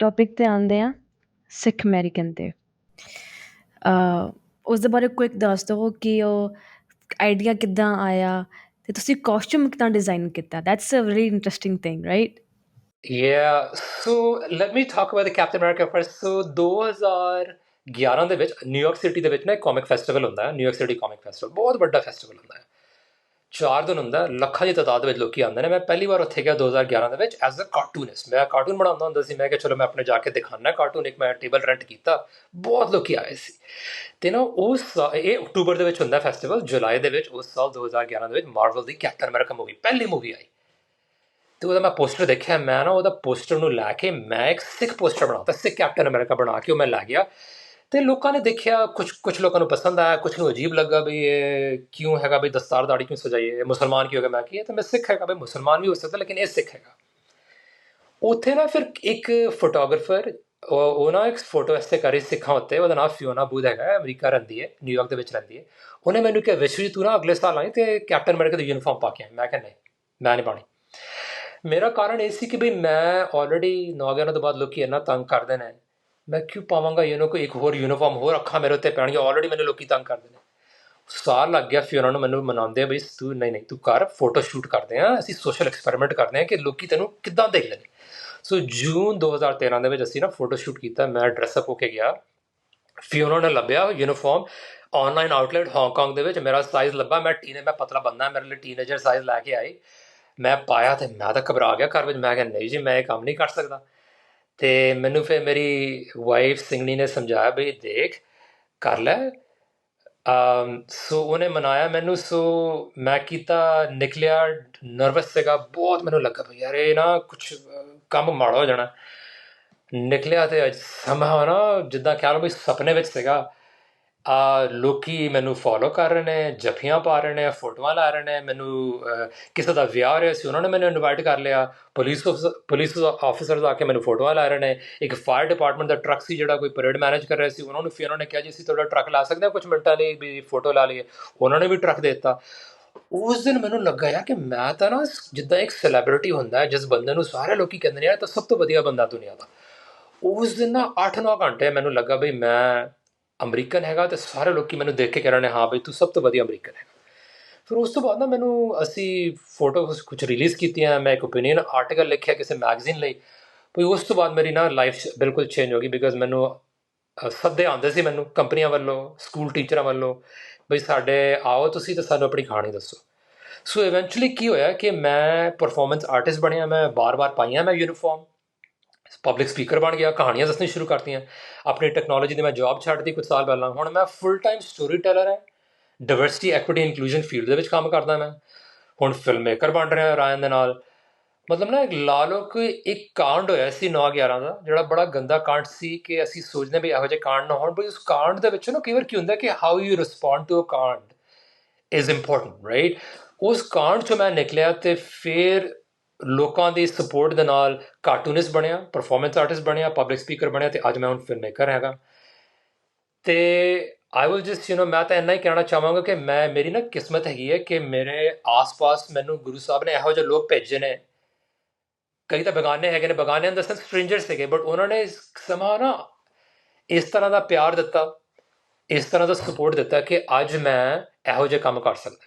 Topic ਤੇ ਆਉਂਦੇ ਹਾਂ ਸਿੱਖ ਅਮੈਰੀਕਨ 'ਤੇ। ਅ, ਉਸ ਦੇ ਬਾਰੇ ਕੁਇਕ ਦੱਸ ਦਿਓ ਕਿ ਉਹ ਆਈਡੀਆ ਕਿੱਦਾਂ ਆਇਆ ਤੇ ਤੁਸੀਂ ਕਾਸਟਿਊਮ ਕਿੱਦਾਂ ਡਿਜ਼ਾਈਨ ਕੀਤਾ? That's a very interesting thing right Yeah, so let me talk about the Captain America first. So 2011 ਦੇ ਵਿੱਚ ਨਿਊਯਾਰਕ ਸਿਟੀ ਦੇ ਵਿੱਚ ਨਾ ਇੱਕ ਕਾਮਿਕ ਫੈਸਟੀਵਲ ਹੁੰਦਾ ਹੈ ਨਿਊਯਾਰਕ ਸਿਟੀ ਕਾਮਿਕ ਫੈਸਟੀਵਲ ਬਹੁਤ ਵੱਡਾ ਫੈਸਟੀਵਲ ਹੁੰਦਾ ਹੈ। ਚਾਰ ਦਿਨ ਹੁੰਦਾ, ਲੱਖਾਂ ਦੀ ਤਾਦਾਦ ਵਿੱਚ ਲੋਕੀ ਆਉਂਦੇ ਨੇ। ਮੈਂ ਪਹਿਲੀ ਵਾਰ ਉੱਥੇ ਗਿਆ 2011 ਦੇ ਵਿੱਚ ਐਜ਼ ਅ ਕਾਰਟੂਨਿਸਟ ਮੈਂ ਕਾਰਟੂਨ ਬਣਾਉਂਦਾ ਹੁੰਦਾ ਸੀ। ਮੈਂ ਕਿਹਾ, ਚਲੋ, ਮੈਂ ਆਪਣੇ ਜਾ ਕੇ ਦਿਖਾਣਾ ਕਾਰਟੂਨ ਇੱਕ, ਮੈਂ ਟੇਬਲ ਰੈਂਟ ਕੀਤਾ। ਬਹੁਤ ਲੋਕੀ ਆਏ ਸੀ। ਤੇ ਨਾ ਉਸ ਸਾ- ਇਹ ਅਕਤੂਬਰ ਦੇ ਵਿੱਚ ਹੁੰਦਾ ਫੈਸਟੀਵਲ ਜੁਲਾਈ ਦੇ ਵਿੱਚ ਉਸ ਸਾਲ 2011 ਦੇ ਵਿੱਚ ਮਾਰਵਲ ਦੀ ਕੈਪਟਨ ਅਮਰੀਕਾ ਮੂਵੀ ਪਹਿਲੀ ਮੂਵੀ ਆਈ। ਤੇ ਉਹਦਾ ਮੈਂ ਪੋਸਟਰ ਦੇਖਿਆ। ਮੈਂ ਨਾ ਉਹਦਾ ਪੋਸਟਰ ਨੂੰ ਲੈ ਕੇ ਮੈਂ ਇੱਕ ਸਿੱਖ ਪੋਸਟਰ ਬਣਾਉਂਦਾ ਸਿੱਖ ਕੈਪਟਨ ਅਮਰੀਕਾ ਬਣਾ ਕੇ ਉਹ ਮੈਂ ਲੈ ਗਿਆ। ਤੇ ਲੋਕਾਂ ਨੇ ਦੇਖਿਆ ਕੁਝ ਕੁਝ ਲੋਕਾਂ ਨੂੰ ਪਸੰਦ ਆਇਆ ਕੁਝ ਨੂੰ ਅਜੀਬ ਲੱਗਾ ਵੀ ਇਹ ਕਿਉਂ ਹੈਗਾ ਵੀ ਦਸਤਾਰ ਦਾੜੀ ਕਿਉਂ ਸਜਾਈ ਹੈ ਮੁਸਲਮਾਨ ਕਿਉਂ ਹੈਗਾ? ਮੈਂ ਕੀ ਹੈ ਤਾਂ ਮੈਂ ਸਿੱਖ ਹੈਗਾ ਵੀ ਮੁਸਲਮਾਨ ਵੀ ਹੋ ਸਕਦਾ, ਲੇਕਿਨ ਇਹ ਸਿੱਖ ਹੈਗਾ। ਉੱਥੇ ਨਾ ਫਿਰ ਇੱਕ ਫੋਟੋਗ੍ਰਾਫਰ ਉਹ ਉਹ ਨਾ ਇੱਕ ਫੋਟੋ ਐਸੇ ਕਰੀ ਸਿੱਖਾਂ ਉੱਤੇ, ਉਹਦਾ ਨਾਮ ਫਿਓਨਾ ਬੂਦ ਹੈਗਾ ਅਮਰੀਕਾ ਰਹਿੰਦੀ ਹੈ ਨਿਊਯਾਰਕ ਦੇ ਵਿੱਚ ਰਹਿੰਦੀ ਹੈ। ਉਹਨੇ ਮੈਨੂੰ ਕਿਹਾ, ਵਿਸ਼ਵ ਜੀ, ਤੂੰ ਨਾ ਅਗਲੇ ਸਾਲ ਆਈ ਤੇ ਕੈਪਟਨ ਅਮਰੀਕਾ ਦੀ ਯੂਨੀਫਾਰਮ ਪਾ ਕੇ ਆ। ਮੈਂ ਕਿਹਾ, ਨਹੀਂ, ਮੈਂ ਨਹੀਂ ਪਾਣੀ ਮੇਰਾ ਕਾਰਨ ਇਹ ਸੀ ਕਿ ਵੀ ਮੈਂ ਆਲਰੇਡੀ ਨੌਗਿਆਨਾਂ ਤੋਂ ਬਾਅਦ ਲੋਕੀ ਇੰਨਾ ਤੰਗ ਕਰਦੇ ਨੇ ਮੈਂ ਕਿਉਂ ਪਾਵਾਂਗਾ ਯੂ نو ਕੋਈ ਇੱਕ ਹੋਰ ਯੂਨੀਫਾਰਮ ਹੋਰ ਅੱਖਾਂ ਮੇਰੇ ਉੱਤੇ ਪੈਣਗੀਆਂ ਆਲਰੇਡੀ ਮੈਨੂੰ ਲੋਕੀ ਤੰਗ ਕਰਦੇ ਨੇ। ਸਾਲ ਲੱਗ ਗਿਆ ਫਿਰ ਉਹਨਾਂ ਨੂੰ ਮੈਨੂੰ ਮਨਾਉਂਦੇ ਆ ਬਈ ਤੂੰ, ਨਹੀਂ ਨਹੀਂ, ਤੂੰ ਕਰ ਫੋਟੋ ਸ਼ੂਟ ਕਰਦੇ ਆ, ਅਸੀਂ ਸੋਸ਼ਲ ਐਕਸਪੈਰੀਮੈਂਟ ਕਰਦੇ ਆ ਕਿ ਲੋਕੀ ਤੈਨੂੰ ਕਿੱਦਾਂ ਦੇਖ ਨੇ ਸੋ ਜੂਨ 2013 ਦੇ ਵਿੱਚ ਅਸੀਂ ਨਾ ਫੋਟੋ ਸ਼ੂਟ ਕੀਤਾ, ਮੈਂ ਡਰੈਸ ਅਪ ਹੋ ਕੇ ਗਿਆ। ਫਿਰ ਉਹਨਾਂ ਨੇ ਲੱਭਿਆ ਯੂਨੀਫਾਰਮ ਆਨਲਾਈਨ ਆਊਟਲੈਟ ਹਾਂਗਕਾਂਗ ਦੇ ਵਿੱਚ ਮੇਰਾ ਸਾਈਜ਼ ਲੱਭਾ, ਮੈਂ ਟੀਨੇ ਮੈਂ ਪਤਲਾ ਬੰਦਾ, ਮੇਰੇ ਲਈ ਟੀਨੇਜਰ ਸਾਈਜ਼ ਲੈ ਕੇ ਆਈ ਮੈਂ ਪਾਇਆ ਤੇ ਮੈਂ ਤਾਂ ਘਬਰਾ ਗਿਆ ਘਰ ਵਿੱਚ, ਮੈਂ ਕਿਹਾ, ਨਹੀਂ ਜੀ, ਮੈਂ ਇਹ ਕੰਮ ਨਹੀਂ ਕਰ ਸਕਦਾ। ਤੇ ਮੈਨੂੰ ਫਿਰ ਮੇਰੀ ਵਾਈਫ ਸਿੰਘਣੀ ਨੇ ਸਮਝਾਇਆ ਵੀ ਦੇਖ, ਕਰ ਲੈ। ਅਮ, ਸੋ ਉਹਨੇ ਮਨਾਇਆ ਮੈਨੂੰ, ਸੋ ਮੈਂ ਕੀਤਾ, ਨਿਕਲਿਆ ਨਰਵਸ ਸੀਗਾ, ਬਹੁਤ ਮੈਨੂੰ ਲੱਗਾ ਵੀ ਯਾਰ ਇਹ ਨਾ ਕੁਝ ਕੰਮ ਮਾੜਾ ਹੋ ਜਾਣਾ। ਨਿਕਲਿਆ ਤੇ ਅੱਜ ਸਮਾਂ ਨਾ ਜਿੱਦਾਂ ਕਹਿ ਲਓ ਵੀ ਸੁਪਨੇ ਵਿੱਚ ਸੀਗਾ। ਆ ਲੋਕੀ ਮੈਨੂੰ ਫੋਲੋ ਕਰ ਰਹੇ ਨੇ, ਜੱਫੀਆਂ ਪਾ ਰਹੇ ਨੇ, ਫੋਟੋਆਂ ਲਾ ਰਹੇ ਨੇ, ਮੈਨੂੰ ਕਿਸੇ ਦਾ ਵਿਆਹ ਹੋ ਰਿਹਾ ਸੀ, ਉਹਨਾਂ ਨੇ ਮੈਨੂੰ ਇਨਵਾਈਟ ਕਰ ਲਿਆ। ਪੁਲਿਸ ਅਫਸਰ- ਪੁਲਿਸ ਆਫੀਸਰਸ ਆ ਕੇ ਮੈਨੂੰ ਫੋਟੋਆਂ ਲਾ ਰਹੇ ਨੇ। ਇੱਕ ਫਾਇਰ ਡਿਪਾਰਟਮੈਂਟ ਦਾ ਟਰੱਕ ਸੀ ਜਿਹੜਾ ਕੋਈ ਪਰੇਡ ਮੈਨੇਜ ਕਰ ਰਿਹਾ ਸੀ, ਉਹਨਾਂ ਨੂੰ ਫਿਰ ਉਹਨਾਂ ਨੇ ਕਿਹਾ ਜੀ, ਅਸੀਂ ਤੁਹਾਡਾ ਟਰੱਕ ਲਾ ਸਕਦੇ ਹਾਂ ਕੁਝ ਮਿੰਟਾਂ ਲਈ ਵੀ ਫੋਟੋ ਲਾ ਲਈਏ? ਉਹਨਾਂ ਨੇ ਵੀ ਟਰੱਕ ਦੇ ਦਿੱਤਾ। ਉਸ ਦਿਨ ਮੈਨੂੰ ਲੱਗਾ ਯਾਰ ਕਿ ਮੈਂ ਤਾਂ ਨਾ ਜਿੱਦਾਂ ਇੱਕ ਸੈਲੀਬ੍ਰਿਟੀ ਹੁੰਦਾ ਹੈ, ਜਿਸ ਬੰਦੇ ਨੂੰ ਸਾਰੇ ਲੋਕੀ ਕਹਿੰਦੇ ਨੇ, ਯਾਰ ਤਾਂ ਸਭ ਤੋਂ ਵਧੀਆ ਬੰਦਾ ਦੁਨੀਆ ਦਾ। ਉਸ ਦਿਨ ਨਾ 8-9 ਘੰਟੇ ਮੈਨੂੰ ਲੱਗਾ ਵੀ ਮੈਂ ਅਮਰੀਕਨ ਹੈਗਾ ਤੇ ਸਾਰੇ ਲੋਕੀ ਮੈਨੂੰ ਦੇਖ ਕੇ ਕਹਿ ਰਹੇ ਨੇ, ਹਾਂ ਬਈ ਤੂੰ ਸਭ ਤੋਂ ਵਧੀਆ ਅਮਰੀਕਨ ਹੈ ਫਿਰ ਉਸ ਤੋਂ ਬਾਅਦ ਨਾ ਮੈਨੂੰ ਅਸੀਂ ਫੋਟੋ ਕੁਝ ਰਿਲੀਜ਼ ਕੀਤੀਆਂ, ਮੈਂ ਇੱਕ ਓਪੀਨੀਅਨ ਆਰਟੀਕਲ ਲਿਖਿਆ ਕਿਸੇ ਮੈਗਜ਼ੀਨ ਲਈ। ਵੀ ਉਸ ਤੋਂ ਬਾਅਦ ਮੇਰੀ ਨਾ ਲਾਈਫ ਬਿਲਕੁਲ ਚੇਂਜ ਹੋ ਗਈ ਬਿਕਾਜ਼ ਮੈਨੂੰ ਸੱਦੇ ਆਉਂਦੇ ਸੀ ਮੈਨੂੰ ਕੰਪਨੀਆਂ ਵੱਲੋਂ ਸਕੂਲ ਟੀਚਰਾਂ ਵੱਲੋਂ, ਬਈ ਸਾਡੇ ਆਓ ਤੁਸੀਂ ਤੇ ਸਾਨੂੰ ਆਪਣੀ ਕਹਾਣੀ ਦੱਸੋ। ਸੋ ਇਵੈਂਚੁਅਲੀ ਕੀ ਹੋਇਆ ਕਿ ਮੈਂ ਪਰਫਾਰਮੈਂਸ ਆਰਟਿਸਟ ਬਣਿਆ, ਮੈਂ ਬਾਰ-ਬਾਰ ਪਾਈਆਂ ਮੈਂ ਯੂਨੀਫਾਰਮ ਪਬਲਿਕ ਸਪੀਕਰ ਬਣ ਗਿਆ, ਕਹਾਣੀਆਂ ਦੱਸਣੀ ਸ਼ੁਰੂ ਕਰਤੀਆਂ। ਆਪਣੀ ਟੈਕਨੋਲੋਜੀ ਦੀ ਮੈਂ ਜੌਬ ਛੱਡਤੀ ਕੁਝ ਸਾਲ ਪਹਿਲਾਂ। ਹੁਣ ਮੈਂ ਫੁੱਲ ਟਾਈਮ ਸਟੋਰੀ ਟੈਲਰ ਹਾਂ। ਡਾਈਵਰਸਿਟੀ ਐਕੁਇਟੀ ਇਨਕਲੂਜਨ ਫੀਲਡ ਦੇ ਵਿੱਚ ਕੰਮ ਕਰਦਾ ਮੈਂ। ਹੁਣ ਫਿਲਮ ਮੇਕਰ ਬਣ ਰਿਹਾ ਰਾਇਨ ਦੇ ਨਾਲ। ਮਤਲਬ ਨਾ ਇੱਕ ਲਾ ਕਿ ਇੱਕ ਕਾਂਡ ਹੋਇਆ ਸੀ 9 11 ਦਾ, ਜਿਹੜਾ ਬੜਾ ਗੰਦਾ ਕਾਂਡ ਸੀ ਕਿ ਅਸੀਂ ਸੋਚਦੇ ਵੀ ਇਹੋ ਜਿਹੇ ਕਾਂਡ ਨਾ ਹੋਣ। ਬਈ ਉਸ ਕਾਂਡ ਦੇ ਵਿੱਚ ਨਾ ਕਈ ਵਾਰ ਕੀ ਹੁੰਦਾ ਕਿ how you respond to a ਕਾਂਡ ਇਜ਼ ਇੰਪੋਰਟੈਂਟ ਰਾਈਟ ਉਸ ਕਾਂਡ ਚੋਂ ਮੈਂ ਨਿਕਲਿਆ ਤੇ ਫਿਰ ਲੋਕਾਂ ਦੀ ਸਪੋਰਟ ਦੇ ਨਾਲ ਕਾਰਟੂਨਿਸਟ ਬਣਿਆ ਪਰਫਾਰਮੈਂਸ ਆਰਟਿਸਟ ਬਣਿਆ ਪਬਲਿਕ ਸਪੀਕਰ ਬਣਿਆ ਤੇ ਅੱਜ ਮੈਂ ਹੁਣ ਫਿਲਮ ਮੇਕਰ ਹੈਗਾ। ਤੇ I will just you know ਮੈਂ ਤਾਂ ਇੰਨਾ ਹੀ ਕਹਿਣਾ ਚਾਹਾਂਗਾ ਕਿ ਮੈਂ, ਮੇਰੀ ਨਾ ਕਿਸਮਤ ਹੈਗੀ ਹੈ ਕਿ ਮੇਰੇ ਆਸ-ਪਾਸ ਮੈਨੂੰ ਗੁਰੂ ਸਾਹਿਬ ਨੇ ਇਹੋ ਜਿਹੇ ਲੋਕ ਭੇਜੇ ਨੇ। ਕਈ ਤਾਂ ਬੇਗਾਨੇ ਹੈਗੇ ਨੇ, ਬੇਗਾਨੇ ਇਨ ਦ ਸੈਂਸ ਸਟ੍ਰੇਂਜਰਸ ਹੈਗੇ ਬਟ ਉਹਨਾਂ ਨੇ ਸਮਾਂ ਨਾ ਇਸ ਤਰ੍ਹਾਂ ਦਾ ਪਿਆਰ ਦਿੱਤਾ, ਇਸ ਤਰ੍ਹਾਂ ਦਾ ਸਪੋਰਟ ਦਿੱਤਾ ਕਿ ਅੱਜ ਮੈਂ ਇਹੋ ਜਿਹੇ ਕੰਮ ਕਰ ਸਕਦਾ।